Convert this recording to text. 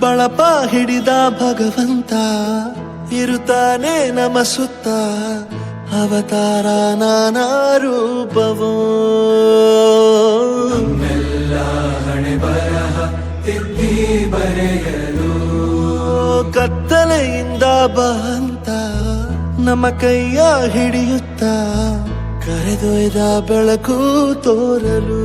ಬಳಪ ಹಿಡಿದ ಭಗವಂತ ಇರುತ್ತಾನೆ ನಮ ಸುತ್ತ ಅವತಾರ ನಾನಾ ರೂಪವೋ. ಕತ್ತಲೆಯಿಂದ ಬಹಂತ ನಮ್ಮ ಕೈಯ ಹಿಡಿಯುತ್ತ ಕರೆದೊಯ್ದ ಬೆಳಕು ತೋರಲು.